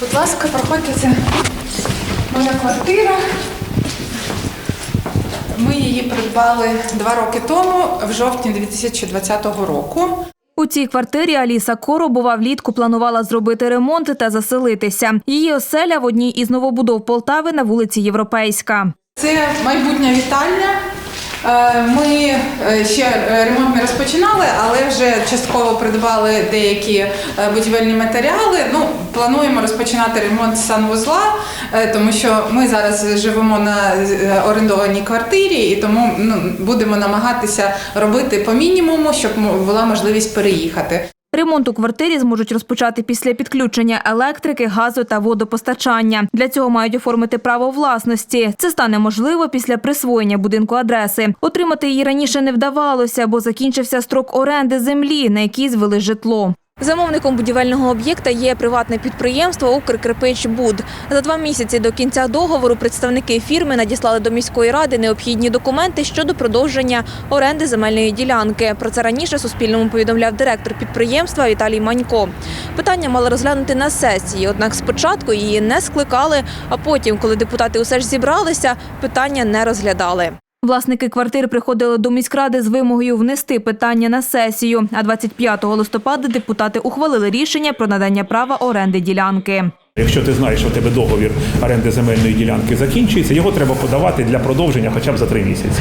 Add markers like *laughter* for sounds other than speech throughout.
Будь ласка, проходьте, це моя квартира. Ми її придбали два роки тому, в жовтні 2020 року. У цій квартирі Аліса Коробова влітку планувала зробити ремонт та заселитися. Її оселя в одній із новобудов Полтави на вулиці Європейська. Це майбутня вітальня. Е, Ми е, ще ремонт не розпочинали, але вже частково придбали деякі е, будівельні матеріали. Ну, плануємо розпочинати ремонт санвузла, тому що ми зараз живемо на орендованій квартирі, і тому ну, будемо намагатися робити по мінімуму, щоб була можливість переїхати. Ремонт у квартирі зможуть розпочати після підключення електрики, газу та водопостачання. Для цього мають оформити право власності. Це стане можливо після присвоєння будинку адреси. Отримати її раніше не вдавалося, бо закінчився строк оренди землі, на якій звели житло. Замовником будівельного об'єкта є приватне підприємство «Укркрипичбуд». За два місяці до кінця договору представники фірми надіслали до міської ради необхідні документи щодо продовження оренди земельної ділянки. Про це раніше Суспільному повідомляв директор підприємства Віталій Манько. Питання мали розглянути на сесії, однак спочатку її не скликали, а потім, коли депутати усе ж зібралися, питання не розглядали. Власники квартир приходили до міськради з вимогою внести питання на сесію. А 25 листопада депутати ухвалили рішення про надання права оренди ділянки. Якщо ти знаєш, що у тебе договір оренди земельної ділянки закінчується, його треба подавати для продовження хоча б за три місяці.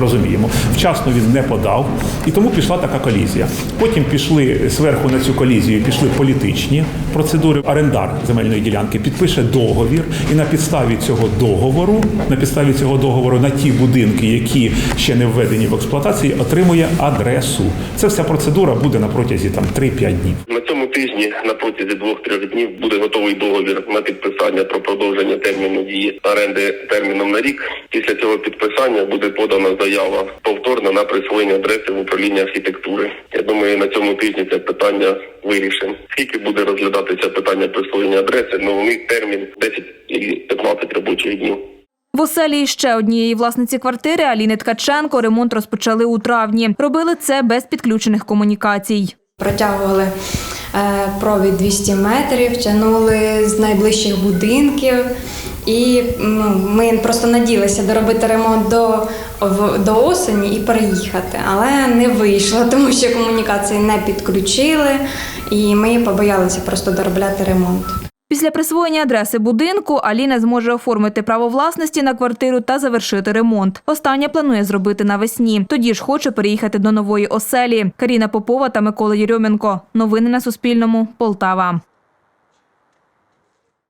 Розуміємо. Вчасно він не подав, і тому пішла така колізія. Потім пішли зверху на цю колізію, пішли політичні процедури. Орендар земельної ділянки підпише договір, і на підставі цього договору, на підставі цього договору на ті будинки, які ще не введені в експлуатації, отримує адресу. Це вся процедура буде на протязі там 3-5 днів. Тижні на протязі двох-трьох днів буде готовий договір на підписання про продовження терміну дії оренди терміном на рік. Після цього підписання буде подана заява повторно на присвоєння адреси в управління архітектури. Я думаю, на цьому тижні це питання вирішимо. Скільки буде розглядатися питання присвоєння адреси? Ну у них термін 10 і 15 робочих днів. В оселі ще однієї власниці квартири Аліни Ткаченко ремонт розпочали у травні. Робили це без підключених комунікацій. Протягували провід 200 метрів, тягнули з найближчих будинків. І ну, ми просто наділися доробити ремонт до, в- до осені і переїхати. Але не вийшло, *laughs* тому що комунікації не підключили, і ми побоялися просто доробляти ремонт. Після присвоєння адреси будинку Аліна зможе оформити право власності на квартиру та завершити ремонт. Останнє планує зробити навесні. Тоді ж хоче переїхати до нової оселі. Каріна Попова та Микола Єрьоменко. Новини на Суспільному. Полтава.